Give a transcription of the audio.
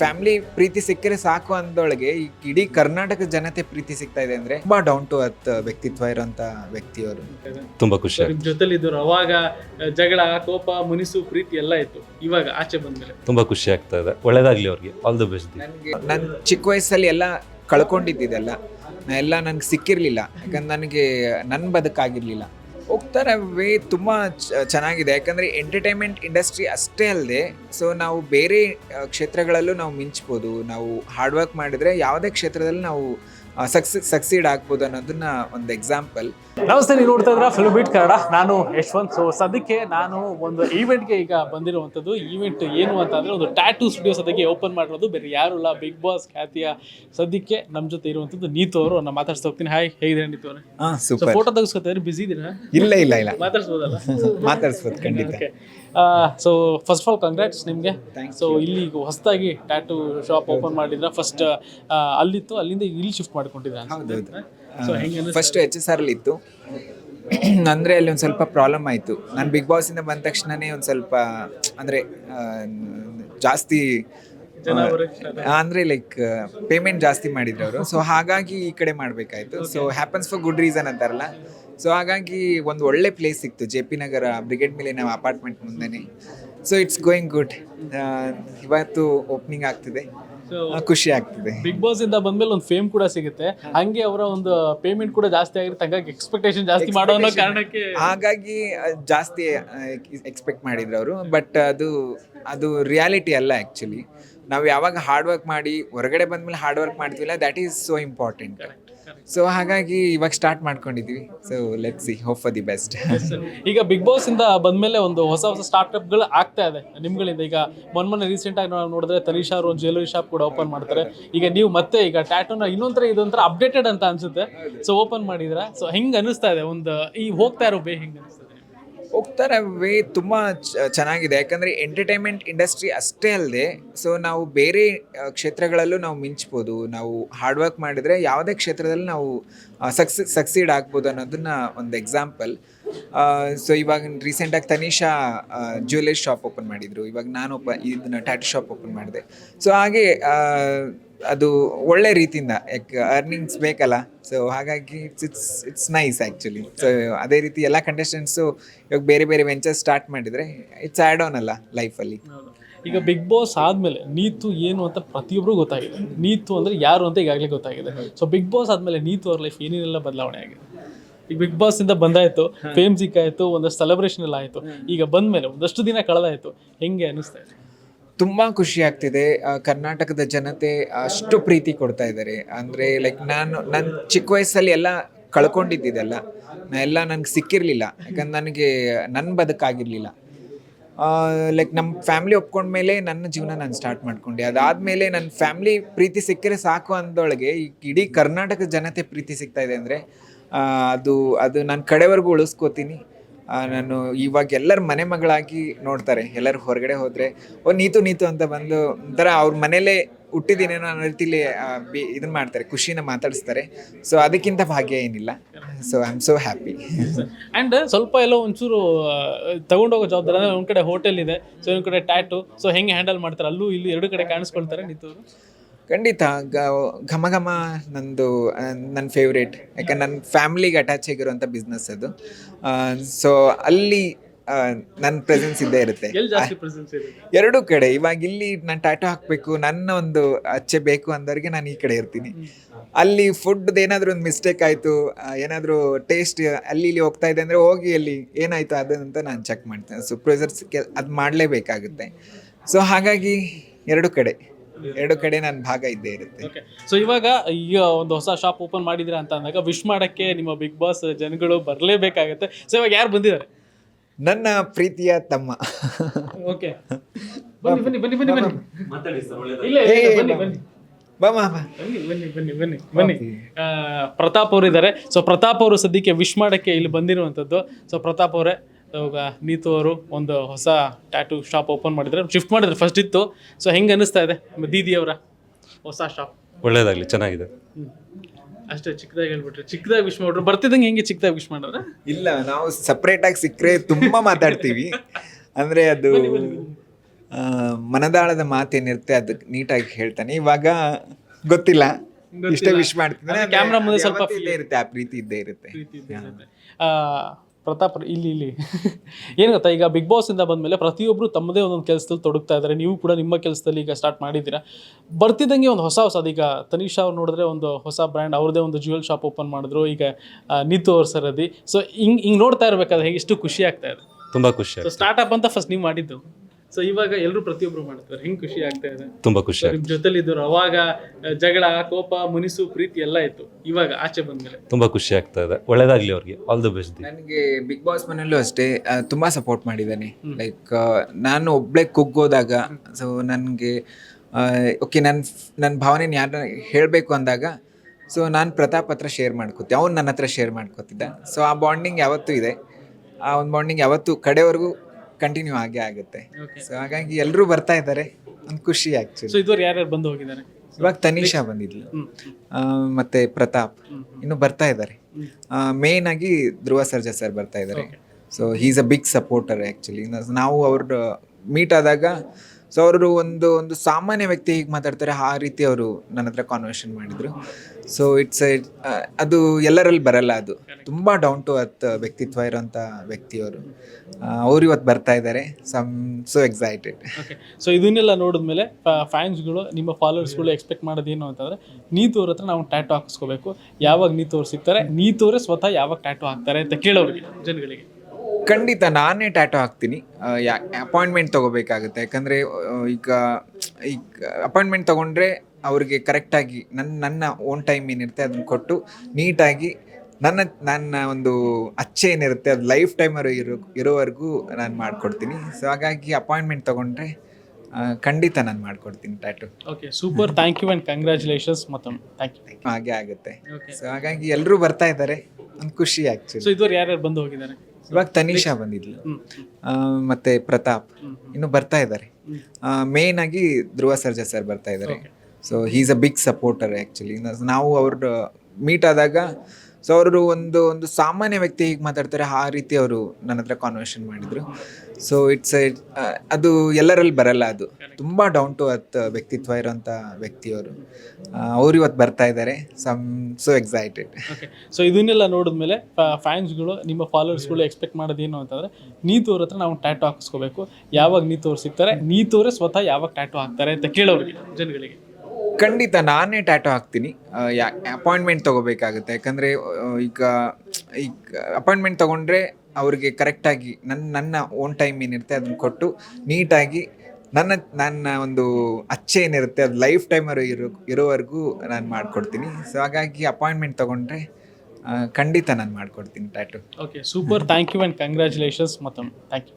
Family ಪ್ರೀತಿ ಸಿಕ್ಕರೆ ಸಾಕು ಅಂದೊಳಗೆ ಈ ಇಡೀ ಕರ್ನಾಟಕ ಜನತೆ ಪ್ರೀತಿ ಸಿಗ್ತಾ ಇದೆ ಅಂದ್ರೆ ತುಂಬಾ ಡೌನ್ ಟು ಅರ್ತ್ ವ್ಯಕ್ತಿತ್ವ ಇರುವಂತ ವ್ಯಕ್ತಿಯವರು. ತುಂಬಾ ಖುಷಿ ಜೊತೆಲಿ ಇದ್ರು ಅವಾಗ ಜಗಳ ಕೋಪ ಮುನಿಸು ಪ್ರೀತಿ ಎಲ್ಲ ಇತ್ತು. ಇವಾಗ ಆಚೆ ಬಂದ್ಮೇಲೆ. ತುಂಬಾ ಖುಷಿ ಆಗ್ತಾ ಇದೆ. ಒಳ್ಳೇದಾಗ್ಲಿ ಅವ್ರಿಗೆ. ಆಲ್ ದ ಬೆಸ್ಟ್ ನನಗೆ ನನ್ನ ಚಿಕ್ಕ ವಯಸ್ಸಲ್ಲಿ ಎಲ್ಲ ಕಳ್ಕೊಂಡಿದ್ದಿದ್ದೆಲ್ಲ. ನಾ ಎಲ್ಲ ನನಗೆ ಸಿಕ್ಕಿರಲಿಲ್ಲ. ಯಾಕಂದ್ರೆ ನನಗೆ ನನ್ನ ಬದುಕಾಗಿರಲಿಲ್ಲ. ಹೋಗ್ತಾರೆ ವೇ ತುಂಬ ಚೆನ್ನಾಗಿದೆ. ಯಾಕಂದರೆ ಎಂಟರ್ಟೈನ್ಮೆಂಟ್ ಇಂಡಸ್ಟ್ರಿ ಅಷ್ಟೇ ಅಲ್ಲದೆ ಸೊ ನಾವು ಬೇರೆ ಕ್ಷೇತ್ರಗಳಲ್ಲೂ ನಾವು ಮಿಂಚ್ಬೋದು. ನಾವು ಹಾರ್ಡ್ ವರ್ಕ್ ಮಾಡಿದರೆ ಯಾವುದೇ ಕ್ಷೇತ್ರದಲ್ಲಿ ನಾವು ಸಕ್ಸಿ ಸಕ್ಸೀಡ್ ಆಗ್ಬೋದು ಅನ್ನೋದನ್ನ ಒಂದು ಎಕ್ಸಾಂಪಲ್ ನಮಸ್ತೆ ನೀವು ನೋಡ್ತಾ ಇದ್ರ ಫಿಲ್ಮ್ ಬೀಟ್ ಕನ್ನಡ ನಾನು ಯಶವಂತ್. ಸೊ ಸದ್ಯಕ್ಕೆ ನಾನು ಒಂದು ಈವೆಂಟ್ಗೆ ಈಗ ಬಂದಿರುವಂಥದ್ದು. ಈವೆಂಟ್ ಏನು ಅಂತ ಅಂದ್ರೆ ಒಂದು ಟ್ಯಾಟೂ ಸ್ಟುಡಿಯೋ ಸದ್ಯಕ್ಕೆ ಓಪನ್ ಮಾಡಿರೋದು. ಬೇರೆ ಯಾರು ಇಲ್ಲ. ಬಿಗ್ ಬಾಸ್ ಖ್ಯಾತಿಯ ಸದ್ಯಕ್ಕೆ ನಮ್ಮ ಜೊತೆ ಇರುವಂಥದ್ದು ನೀತು ಅವರು. ನಾನು ಮಾತಾಡ್ಸ್ತಾ ಹೋಗ್ತೀನಿ. ಹಾಯ್ ಹೇಗಿದೆ ನೀತು ಅವರೇ? ಹಾಂ ಸೂಪರ್ ಫೋಟೋ ತೆಗೆಸ್ಕೊತಾರೆ? ಬಿಸಿ ಇದೀರಾ? ಇಲ್ಲ ಇಲ್ಲ ಇಲ್ಲ. ಮಾತಾಡ್ಸ್ಬೋದಲ್ಲ? ಮಾತಾಡ್ಸ್ಬೋದು ಖಂಡಿತ. Okay so first of all congrats ನಿಮಗೆ. ಸೊ ಇಲ್ಲಿ ಈಗ ಹೊಸದಾಗಿ ಟ್ಯಾಟೂ ಶಾಪ್ ಓಪನ್ ಮಾಡಿದ್ರೆ ಫಸ್ಟ್ ಅಲ್ಲಿತ್ತು ಅಲ್ಲಿಂದ ಇಲ್ಲಿ ಶಿಫ್ಟ್ ಮಾಡ್ಕೊಂಡಿದ್ರ ಹೌದೌದು ಸೊ ಹೆಂಗೆ ಫಸ್ಟ್ ಎಚ್ ಎಸ್ ಆರ್ ಇತ್ತು. ಅಂದರೆ ಅಲ್ಲಿ ಒಂದು ಸ್ವಲ್ಪ ಪ್ರಾಬ್ಲಮ್ ಆಯಿತು. ನಾನು ಬಿಗ್ ಬಾಸಿಂದ ಬಂದ ತಕ್ಷಣನೇ ಒಂದು ಸ್ವಲ್ಪ ಅಂದರೆ ಜಾಸ್ತಿ ಅಂದರೆ ಲೈಕ್ ಪೇಮೆಂಟ್ ಜಾಸ್ತಿ ಮಾಡಿದ್ರು ಅವರು ಸೊ ಹಾಗಾಗಿ ಈ ಕಡೆ ಮಾಡ್ಬೇಕಾಯ್ತು. So happens for good reason ಅಂತಾರಲ್ಲ. ಸೊ ಹಾಗಾಗಿ ಒಂದು ಒಳ್ಳೆ ಪ್ಲೇಸ್ ಸಿಕ್ತು. ಜೆ ಪಿ ನಗರ ಬ್ರಿಗೇಡ್ ಮೇಲೆ ನಾವು ಅಪಾರ್ಟ್ಮೆಂಟ್ ಮುಂದೆನೆ. ಸೊ ಇಟ್ಸ್ ಗೋಯಿಂಗ್ ಗುಡ್ ಇವತ್ತು ಓಪನಿಂಗ್ ಆಗ್ತಿದೆ. ಖುಷಿ ಆಗ್ತಿದೆ. ಬಿಗ್ ಬಾಸ್ ಇಂದ ಬಂದ್ಮೇಲೆ ಒಂದು ಫೇಮ್ ಕೂಡ ಸಿಗುತ್ತೆ. ಹಂಗೆ ಅವರ ಒಂದು ಪೇಮೆಂಟ್ ಕೂಡ ಜಾಸ್ತಿ ಆಗಿರುತ್ತೆ. ಹಂಗಾಗಿ ಎಕ್ಸ್ಪೆಕ್ಟೇಷನ್ ಜಾಸ್ತಿ ಮಾಡೋ ಅನ್ನೋ ಕಾರಣಕ್ಕೆ ಹಾಗಾಗಿ ಜಾಸ್ತಿ ಎಕ್ಸ್ಪೆಕ್ಟ್ ಮಾಡಿದ್ರು ಅವರು ಬಟ್ ಅದು ಅದು ರಿಯಾಲಿಟಿ ಅಲ್ಲ ಆ್ಯಕ್ಚುಲಿ ನಾವು ಯಾವಾಗ ಹಾರ್ಡ್ ವರ್ಕ್ ಮಾಡಿ ಹೊರಗಡೆ ಬಂದ್ಮೇಲೆ hard work ಮಾಡ್ತೀವಿಲ್ಲ that is so important so ಹಾಗಾಗಿ ಇವಾಗ ಸ್ಟಾರ್ಟ್ ಮಾಡ್ಕೊಂಡಿದ್ವಿ. So let see hope for the best ಈಗ ಬಿಗ್ ಬಾಸ್ ಇಂದ ಬಂದ್ಮೇಲೆ ಒಂದು ಹೊಸ ಹೊಸ ಸ್ಟಾರ್ಟ್ಅಪ್ಗಳು ಆಗ್ತಾ ಇದೆ. ನಿಮ್ಗಳಿಂದ ಈಗ ಮೊನ್ನೆ ಮೊನ್ನೆ ರೀಸೆಂಟ್ ಆಗಿ ನಾವು ನೋಡಿದ್ರೆ ತನಿಷಾ ಅವರು ಒಂದು ಜ್ಯುವೆಲರಿ ಶಾಪ್ ಕೂಡ ಓಪನ್ ಮಾಡ್ತಾರೆ. ಈಗ ನೀವು ಮತ್ತೆ ಈಗ ಟ್ಯಾಟೂನ ಇನ್ನೊಂಥರ ಇದೊಂಥರ ಅಪ್ಡೇಟೆಡ್ ಅಂತ ಅನ್ಸುತ್ತೆ. ಸೊ ಓಪನ್ ಮಾಡಿದ್ರ? ಸೊ ಹೆಂಗ್ ಅನಿಸ್ತಾ ಇದೆ? ಒಂದು ಈ ಹೋಗ್ತಾ ಇರೋ ಬೇ ಹೆಂಗ್ ಅನಿಸ್ತದೆ ಹೋಗ್ತಾರೆ ವೇ ತುಂಬ ಚೆನ್ನಾಗಿದೆ. ಯಾಕಂದರೆ ಎಂಟರ್ಟೈನ್ಮೆಂಟ್ ಇಂಡಸ್ಟ್ರಿ ಅಷ್ಟೇ ಅಲ್ಲದೆ ಸೊ ನಾವು ಬೇರೆ ಕ್ಷೇತ್ರಗಳಲ್ಲೂ ನಾವು ಮಿಂಚ್ಬೋದು. ನಾವು ಹಾರ್ಡ್ ವರ್ಕ್ ಮಾಡಿದರೆ ಯಾವುದೇ ಕ್ಷೇತ್ರದಲ್ಲಿ ನಾವು ಸಕ್ಸಿ ಸಕ್ಸೀಡ್ ಆಗ್ಬೋದು ಅನ್ನೋದನ್ನ ಒಂದು ಎಕ್ಸಾಂಪಲ್ ಸೊ ಇವಾಗ ರೀಸೆಂಟಾಗಿ ತನಿಷಾ ಜ್ಯುವೆಲರಿ ಶಾಪ್ ಓಪನ್ ಮಾಡಿದರು. ಇವಾಗ ನಾನು ಇದನ್ನ ಟ್ಯಾಟೂ ಶಾಪ್ ಓಪನ್ ಮಾಡಿದೆ. ಸೊ ಹಾಗೆ ಅದು ಒಳ್ಳೆ ರೀತಿಯಿಂದ ಯಾಕೆ ಅರ್ನಿಂಗ್ಸ್ ಬೇಕಲ್ಲ. ಸೊ ಹಾಗಾಗಿ it's it's it's nice actually so ಅದೇ ರೀತಿ ಎಲ್ಲ ಕಂಟೆಸ್ಟೆಂಟ್ಸು ಇವಾಗ ಬೇರೆ ಬೇರೆ ವೆಂಚರ್ ಸ್ಟಾರ್ಟ್ ಮಾಡಿದರೆ ಇಟ್ಸ್ ಆ್ಯಡ್ ಆನ್ ಅಲ್ಲ ಲೈಫಲ್ಲಿ ಈಗ ಬಿಗ್ ಬಾಸ್ ಆದಮೇಲೆ ನೀತು ಏನು ಅಂತ ಪ್ರತಿಯೊಬ್ಬರು ಗೊತ್ತಾಗಿದೆ. ನೀತು ಅಂದರೆ ಯಾರು ಅಂತ ಈಗಾಗಲೇ ಗೊತ್ತಾಗಿದೆ. ಸೊ ಬಿಗ್ ಬಾಸ್ ಆದಮೇಲೆ ನೀತು ಅವ್ರ ಲೈಫ್ ಏನೇನೆಲ್ಲ ಬದಲಾವಣೆ ಆಗಿದೆ. ಈಗ ಬಿಗ್ ಬಾಸ್ ಇಂದ ಬಂದಾಯ್ತು ಫೇಮ್ ಸಿಕ್ಕಾಯ್ತು ಒಂದಷ್ಟು ಸೆಲೆಬ್ರೇಷನ್ ಎಲ್ಲ ಆಯಿತು. ಈಗ ಬಂದ್ಮೇಲೆ ಒಂದಷ್ಟು ದಿನ ಕಳೆದಾಯ್ತು. ಹೆಂಗೆ ಅನಿಸ್ತಾ ಇದೆ? ತುಂಬ ಖುಷಿ ಆಗ್ತಿದೆ ಕರ್ನಾಟಕದ ಜನತೆ ಅಷ್ಟು ಪ್ರೀತಿ ಕೊಡ್ತಾ ಇದ್ದಾರೆ. ಅಂದರೆ ಲೈಕ್ ನಾನು ನನ್ನ ಚಿಕ್ಕ ವಯಸ್ಸಲ್ಲಿ ಎಲ್ಲ ಕಳ್ಕೊಂಡಿದ್ದಿದ್ದೆಲ್ಲ, ನಾ ಎಲ್ಲ ನನಗೆ ಸಿಕ್ಕಿರಲಿಲ್ಲ. ಯಾಕಂದ್ರೆ ನನಗೆ ನನ್ನ ಬದುಕಾಗಿರಲಿಲ್ಲ. ಲೈಕ್ ನಮ್ಮ ಫ್ಯಾಮ್ಲಿ ಒಪ್ಕೊಂಡ್ಮೇಲೆ ನನ್ನ ಜೀವನ ನಾನು ಸ್ಟಾರ್ಟ್ ಮಾಡ್ಕೊಂಡೆ. ಅದಾದಮೇಲೆ ನನ್ನ ಫ್ಯಾಮ್ಲಿ ಪ್ರೀತಿ ಸಿಕ್ಕರೆ ಸಾಕು ಅಂದೊಳಗೆ ಇಡೀ ಕರ್ನಾಟಕದ ಜನತೆ ಪ್ರೀತಿ ಸಿಗ್ತಾ ಇದೆ ಅಂದರೆ ಅದು ಅದು ನಾನು ಕಡೆವರೆಗೂ ಉಳಿಸ್ಕೋತೀನಿ. ನಾನು ಇವಾಗ ಎಲ್ಲರ ಮನೆ ಮಗಳಾಗಿ ನೋಡ್ತಾರೆ. ಎಲ್ಲರೂ ಹೊರಗಡೆ ಹೋದರೆ, ಓ, ನೀತು ನೀತು ಅಂತ ಬಂದು ಒಂಥರ ಅವ್ರ ಮನೇಲೇ ಹುಟ್ಟಿದ್ದೀನೇನೋ ಅನ್ನೋ ರೀತಿಲಿ ಇದನ್ನ ಮಾಡ್ತಾರೆ, ಖುಷಿನ ಮಾತಾಡಿಸ್ತಾರೆ. ಸೊ ಅದಕ್ಕಿಂತ ಭಾಗ್ಯ ಏನಿಲ್ಲ. So I am so happy and ಸ್ವಲ್ಪ ಎಲ್ಲ ಒಂಚೂರು ತಗೊಂಡೋಗೋ ಜವಾಬ್ದಾರಿ, ಅಂದರೆ ಒಂದು ಕಡೆ ಹೋಟೆಲ್ ಇದೆ ಸೊ ಒಂದು ಕಡೆ ಟ್ಯಾಟು ಸೊ ಹೆಂಗೆ ಹ್ಯಾಂಡಲ್ ಮಾಡ್ತಾರೆ? ಅಲ್ಲೂ, ಇಲ್ಲಿ ಎರಡು ಕಡೆ ಕಾಣಿಸ್ಕೊಳ್ತಾರೆ ನೀತು ಖಂಡಿತ. ಗ- ಘಮ ಘಮ ನಂದು ನನ್ನ ಫೇವ್ರೇಟ್ ಯಾಕಂದ್ರೆ ನನ್ನ ಫ್ಯಾಮ್ಲಿಗೆ ಅಟ್ಯಾಚ್ ಆಗಿರುವಂಥ ಬಿಸ್ನೆಸ್ ಅದು. ಸೊ ಅಲ್ಲಿ ನನ್ನ ಪ್ರೆಸೆನ್ಸ್ ಇದ್ದೇ ಇರುತ್ತೆ. ಎರಡು ಕಡೆ. ಇವಾಗ ಇಲ್ಲಿ ನಾನು ಟಾಟಾ ಹಾಕಬೇಕು ನನ್ನ ಒಂದು ಅಚ್ಚೆ ಬೇಕು ಅಂದವ್ರಿಗೆ ನಾನು ಈ ಕಡೆ ಇರ್ತೀನಿ. ಅಲ್ಲಿ ಫುಡ್ ಏನಾದರೂ ಒಂದು ಮಿಸ್ಟೇಕ್ ಆಯಿತು ಏನಾದರೂ ಟೇಸ್ಟ್ ಅಲ್ಲಿ ಇಲ್ಲಿ ಹೋಗ್ತಾ ಇದೆ ಅಂದರೆ ಹೋಗಿ ಅಲ್ಲಿ ಏನಾಯಿತು ಅದಂತ ನಾನು ಚೆಕ್ ಮಾಡ್ತೇನೆ. ಸೂಪರ್ವೈಸರ್ಸ್ ಅದು ಮಾಡಲೇಬೇಕಾಗುತ್ತೆ. ಸೊ ಹಾಗಾಗಿ ಎರಡು ಕಡೆ. ಎರಡು ಕಡೆ ನನ್ನ ಭಾಗ ಇದ್ದೇ ಇರುತ್ತೆ. ಓಕೆ ಸೊ ಇವಾಗ ಈಗ ಒಂದು ಹೊಸ ಶಾಪ್ ಓಪನ್ ಮಾಡಿದಿರಾ ಅಂತ ಅಂದಾಗ ವಿಶ್ ಮಾಡಕ್ಕೆ ನಿಮ್ಮ ಬಿಗ್ ಬಾಸ್ ಜನಗಳು ಬರಲೇಬೇಕಾಗತ್ತೆ. ಸೊ ಇವಾಗ ಯಾರು ಬಂದಿದ್ದಾರೆ? ನನ್ನ ಪ್ರೀತಿಯ ತಮ್ಮ. ಓಕೆ ಬನ್ನಿ ಬನ್ನಿ ಬನ್ನಿ ಬನ್ನಿ ಬನ್ನಿ. ಇಲ್ಲ ಇಲ್ಲ, ಇಲ್ಲ, ಬನ್ನಿ ಬನ್ನಿ. ಬಾ ಮಾ ಬಾ. ಬನ್ನಿ ಬನ್ನಿ ಬನ್ನಿ ಬನ್ನಿ ಬನ್ನಿ. ಆ, ಪ್ರತಾಪ್ ಅವರು ಇದ್ದಾರೆ. ಸೊ ಪ್ರತಾಪ್ ಅವರು ಸದ್ಯಕ್ಕೆ ವಿಶ್ ಮಾಡಕ್ಕೆ ಇಲ್ಲಿ ಬಂದಿರುವಂಥದ್ದು. ಸೊ ಪ್ರತಾಪ್ ಅವರೇ ಇವಾಗ ನೀತು ಅವರು ಒಂದು ಹೊಸ ಟ್ಯಾಟೂ ಶಾಪ್ ಓಪನ್ ಮಾಡಿದ್ರೆ ಶಿಫ್ಟ್ ಮಾಡಿದ್ರೆ ಫಸ್ಟ್ ಇತ್ತು. ಸೊ ಹೆಂಗೆ ಅನಿಸ್ತಾ ಇದೆ? ನಿಮ್ಮ ದೀದಿ ಅವರ ಹೊಸ ಶಾಪ್ ಒಳ್ಳೇದಾಗ್ಲಿ ಚೆನ್ನಾಗಿದೆ. ಅಷ್ಟೇ ಚಿಕ್ಕದಾಗಿ ಹೇಳ್ಬಿಟ್ರೆ ಚಿಕ್ಕದಾಗಿ ವಿಶ್ ಮಾಡ್ರು ಬರ್ತಿದ್ದಂಗೆ ಹೆಂಗೆ ಚಿಕ್ಕದಾಗಿ ವಿಶ್ ಮಾಡಿದ್ರೆ ಇಲ್ಲ ನಾವು ಸಪ್ರೇಟ್ ಆಗಿ ಸಿಕ್ಕರೆ ತುಂಬಾ ಮಾತಾಡ್ತೀವಿ. ಅಂದ್ರೆ ಅದು ಆ, ಮನದಾಳದ ಮಾತೇನಿರುತ್ತೆ ಅದಕ್ಕೆ ನೀಟಾಗಿ ಹೇಳ್ತಾನೆ. ಇವಾಗ ಗೊತ್ತಿಲ್ಲ. ಇಷ್ಟೇ ವಿಶ್ ಮಾಡ್ತೀನಿ ಕ್ಯಾಮ್ರಾ ಮುಂದೆ ಸ್ವಲ್ಪ ಫೀಲ್ ಇದ್ದೇ ಇರುತ್ತೆ ಆ ಪ್ರೀತಿ ಇದ್ದೇ ಇರುತ್ತೆ. ಆ, ಪ್ರತಾಪ್ ಇಲ್ಲಿ ಇಲ್ಲಿ. ಏನು ಗೊತ್ತಾ ಈಗ ಬಿಗ್ ಬಾಸ್ ಇಂದ ಬಂದ್ಮೇಲೆ ಪ್ರತಿಯೊಬ್ಬರು ತಮ್ಮದೇ ಒಂದೊಂದು ಕೆಲಸದಲ್ಲಿ ತೊಡಗ್ತಾ ಇದ್ದಾರೆ ನೀವು ಕೂಡ ನಿಮ್ಮ ಕೆಲಸದಲ್ಲಿ ಈಗ ಸ್ಟಾರ್ಟ್ ಮಾಡಿದ್ದೀರಾ. ಬರ್ತಿದ್ದಂಗೆ ಒಂದು ಹೊಸ ಹೊಸ ಈಗ ತನಿಷಾ ಅವ್ರು ನೋಡಿದ್ರೆ ಒಂದು ಹೊಸ ಬ್ರ್ಯಾಂಡ್ ಅವ್ರದೇ ಒಂದು ಜ್ಯುವೆಲ್ ಶಾಪ್ ಓಪನ್ ಮಾಡಿದ್ರು. ಈಗ ನಿತ್ತು ನೀತು ಅವ್ರ ಸರದಿ ಸೊ ಹಿಂಗೆ ಹಿಂಗೆ ನೋಡ್ತಾ ಇರಬೇಕಾದ್ರೆ ಹೇಗೆ ಇಷ್ಟು ಖುಷಿ ಆಗ್ತಾ ಇದೆ? ತುಂಬ ಖುಷಿ ಸೊ ಸ್ಟಾರ್ಟ್ ಸ್ಟಾರ್ಟ್ಅಪ್ ಅಂತ ಫಸ್ಟ್ ನೀವು ಮಾಡಿದ್ದು. ಸೊ ಇವಾಗ ಎಲ್ಲರೂ ಪ್ರತಿಯೊಬ್ರು ಮಾಡ್ತಾರೆ. ಹೆಂಗ್ ಖುಷಿ ಆಗ್ತಾ ಇದೆ? ತುಂಬಾ ಖುಷಿ ನಿಮ್ ಜೊತೆಲಿ ಇದ್ರು ಅವಾಗ ಜಗಳ ಕೋಪ ಮುನಿಸು ಪ್ರೀತಿ ಎಲ್ಲ ಇತ್ತು. ಇವಾಗ ಆಚೆ ಬಂದ್ಮೇಲೆ. ತುಂಬಾ ಖುಷಿ ಆಗ್ತಾ ಇದೆ. ಒಳ್ಳೇದಾಗ್ಲಿ ಅವ್ರಿಗೆ. ಆಲ್ ದ ಬೆಸ್ಟ್ ನನಗೆ ಬಿಗ್ ಬಾಸ್ ಮನೆಯಲ್ಲೂ ಅಷ್ಟೇ ಆ, ತುಂಬಾ ಸಪೋರ್ಟ್ ಮಾಡಿದ್ದಾನೆ. ಲೈಕ್ ನಾನು ಒಬ್ಳೆ ಕುಗ್ಗೋದಾಗ ಸೊ ನನಗೆ ಓಕೆ ನನ್ನ ನನ್ನ ಭಾವನೆ ಯಾರ ಹೇಳಬೇಕು ಅಂದಾಗ ಸೊ ನಾನು ಪ್ರತಾಪ್ ಹತ್ರ ಶೇರ್ ಮಾಡ್ಕೋತಿ ಅವ್ನು ನನ್ನ ಹತ್ರ ಶೇರ್ ಮಾಡ್ಕೋತಿದ್ದ. ಸೊ ಆ ಬಾಂಡಿಂಗ್ ಯಾವತ್ತೂ ಇದೆ. ಆ ಒಂದು ಬಾಂಡಿಂಗ್ ಯಾವತ್ತೂ ಕಡೆವರೆಗೂ ಕಂಟಿನ್ಯೂ ಆಗೇ ಆಗುತ್ತೆ. ಸೊ ಹಾಗಾಗಿ ಎಲ್ಲರೂ ಬರ್ತಾ ಇದ್ದಾರೆ. ಒಂದು ಖುಷಿ ಆ್ಯಕ್ಚುಲಿ ಸೊ ಯಾರ್ಯಾರು ಬಂದು ಹೋಗಿದ್ದಾರೆ? ಇವಾಗ ತನಿಷಾ ಬಂದಿದ್ಲು. ಆ, ಮತ್ತೆ ಪ್ರತಾಪ್. ಇನ್ನು ಬರ್ತಾ ಇದ್ದಾರೆ. ಮೇನ್ ಆಗಿ ಧ್ರುವ ಸರ್ಜಾ ಸರ್ ಬರ್ತಾ ಇದ್ದಾರೆ. So he's a big supporter actually ನಾವು ಅವ್ರ ಮೀಟ್ ಆದಾಗ ಸೊ ಅವರು ಒಂದು ಒಂದು ಸಾಮಾನ್ಯ ವ್ಯಕ್ತಿ ಹೀಗೆ ಮಾತಾಡ್ತಾರೆ, ಆ ರೀತಿ ಅವರು ನನ್ನ ಹತ್ರ ಕಾನ್ವರ್ಷನ್ ಮಾಡಿದರು. ಸೊ ಇಟ್ಸ್ ಅದು ಎಲ್ಲರಲ್ಲಿ ಬರಲ್ಲ ಅದು. ತುಂಬ ಡೌನ್ ಟು ಅರ್ತ್ ವ್ಯಕ್ತಿತ್ವ ಇರೋಂಥ ವ್ಯಕ್ತಿಯವರು ಅವ್ರು. ಇವತ್ತು ಬರ್ತಾ ಇದ್ದಾರೆ some so excited okay so ಇದನ್ನೆಲ್ಲ ನೋಡಿದ್ಮೇಲೆ ಫ್ಯಾನ್ಸ್ಗಳು ನಿಮ್ಮ ಫಾಲೋವರ್ಸ್ಗಳು ಎಕ್ಸ್ಪೆಕ್ಟ್ ಮಾಡೋದೇನು ಅಂತಂದರೆ ನೀತವ್ರ ಹತ್ರ ನಾವು ಟ್ಯಾಟು ಹಾಕಿಸ್ಕೋಬೇಕು. ಯಾವಾಗ ನೀತವ್ರು ಸಿಗ್ತಾರೆ ನೀತವ್ರೆ ಸ್ವತಃ ಯಾವಾಗ ಟ್ಯಾಟು ಹಾಕ್ತಾರೆ ಅಂತ ಕೇಳೋರಿಗೆ, ಜನಗಳಿಗೆ. ಖಂಡಿತ ನಾನೇ ಟ್ಯಾಟೋ ಹಾಕ್ತೀನಿ. ಅಪಾಯಿಂಟ್ಮೆಂಟ್ ತಗೋಬೇಕಾಗುತ್ತೆ. ಯಾಕಂದರೆ ಈಗ ಈಗ ಅಪಾಯಿಂಟ್ಮೆಂಟ್ ತೊಗೊಂಡ್ರೆ ಅವರಿಗೆ ಕರೆಕ್ಟಾಗಿ ನನ್ನ ನನ್ನ ಓನ್ ಟೈಮ್ ಏನಿರುತ್ತೆ ಅದನ್ನ ಕೊಟ್ಟು ನೀಟಾಗಿ ನನ್ನ ನನ್ನ ಒಂದು ಅಚ್ಚೆ ಏನಿರುತ್ತೆ ಅದು ಲೈಫ್ ಟೈಮ್ ಇರೋ ಇರೋವರೆಗೂ ನಾನು ಮಾಡಿಕೊಡ್ತೀನಿ. ಸೊ ಹಾಗಾಗಿ ಅಪಾಯಿಂಟ್ಮೆಂಟ್ ತೊಗೊಂಡ್ರೆ ಖಂಡಿತ ನಾನು ಮಾಡ್ಕೊಡ್ತೀನಿ tattoo okay super thank you and congratulations ಮತ್ತೊಮ್ಮೆ ಥ್ಯಾಂಕ್ ಯು ಹಾಗೆ ಆಗುತ್ತೆ. ಸೊ ಹಾಗಾಗಿ ಎಲ್ಲರೂ ಬರ್ತಾ ಇದ್ದಾರೆ. ಒಂದು ಖುಷಿ ಸೊ ಆ್ಯಕ್ಚುಲಿ ಇದುವರೆಗೆ ಯಾರ್ಯಾರು ಬಂದು ಹೋಗಿದ್ದಾರೆ? ಇವಾಗ ತನಿಷಾ ಬಂದಿದ್ಲು. ಮತ್ತೆ ಪ್ರತಾಪ್. ಇನ್ನು ಬರ್ತಾ ಇದ್ದಾರೆ ಮೇನ್ ಆಗಿ ಧ್ರುವ ಸರ್ಜಾ ಸರ್ ಬರ್ತಾ ಇದ್ದಾರೆ so he's a big supporter actually ನಾವು ಅವ್ರ ಮೀಟ್ ಆದಾಗ ಸೊ ಅವರು ಒಂದು ಒಂದು ಸಾಮಾನ್ಯ ವ್ಯಕ್ತಿ ಹೇಗೆ ಮಾತಾಡ್ತಾರೆ, ಆ ರೀತಿ ಅವರು ನನ್ನ ಹತ್ರ ಕಾನ್ವರ್ಷನ್ ಮಾಡಿದರು. ಸೊ ಇಟ್ಸ್ ಅದು ಎಲ್ಲರಲ್ಲಿ ಬರಲ್ಲ ಅದು. ತುಂಬ ಡೌನ್ ಟು ಅರ್ತ್ ವ್ಯಕ್ತಿತ್ವ ಇರೋಂಥ ವ್ಯಕ್ತಿಯವರು. ಅವ್ರು ಇವತ್ತು ಬರ್ತಾ ಇದ್ದಾರೆ. ಸಮ್ ಸೊ ಎಕ್ಸೈಟೆಡ್ ಸೊ ಇದನ್ನೆಲ್ಲ ನೋಡಿದ್ಮೇಲೆ ಫ್ಯಾನ್ಸ್ಗಳು ನಿಮ್ಮ ಫಾಲೋವರ್ಸ್ಗಳು ಎಕ್ಸ್ಪೆಕ್ಟ್ ಮಾಡೋದೇನು ಅಂತಂದರೆ ನೀತವ್ರ ಹತ್ರ ನಾವು ಟ್ಯಾಟು ಹಾಕಿಸ್ಕೋಬೇಕು. ಯಾವಾಗ ನೀತವ್ರು ಸಿಗ್ತಾರೆ ನೀತವ್ರೆ ಸ್ವತಃ ಯಾವಾಗ ಟ್ಯಾಟು ಹಾಕ್ತಾರೆ ಅಂತ ಕೇಳೋರಿಗೆ, ಜನಗಳಿಗೆ. ಖಂಡಿತ ನಾನೇ ಟ್ಯಾಟೋ ಹಾಕ್ತೀನಿ. ಅಪಾಯಿಂಟ್ಮೆಂಟ್ ತೊಗೋಬೇಕಾಗುತ್ತೆ. ಯಾಕಂದರೆ ಈಗ ಈಗ ಅಪಾಯಿಂಟ್ಮೆಂಟ್ ತೊಗೊಂಡ್ರೆ ಅವರಿಗೆ ಕರೆಕ್ಟಾಗಿ ನನ್ನ ನನ್ನ ಓನ್ ಟೈಮ್ ಏನಿರುತ್ತೆ ಅದನ್ನ ಕೊಟ್ಟು ನೀಟಾಗಿ ನನ್ನ ನನ್ನ ಒಂದು ಅಚ್ಚೆ ಏನಿರುತ್ತೆ ಅದು ಲೈಫ್ ಟೈಮ್ ಇರೋ ಇರೋವರೆಗೂ ನಾನು ಮಾಡಿಕೊಡ್ತೀನಿ. ಸೊ ಹಾಗಾಗಿ ಅಪಾಯಿಂಟ್ಮೆಂಟ್ ತೊಗೊಂಡ್ರೆ ಖಂಡಿತ ನಾನು ಮಾಡಿಕೊಡ್ತೀನಿ tattoo okay super thank you and congratulations ಮತ್ತೊಮ್ಮೆ. Thank you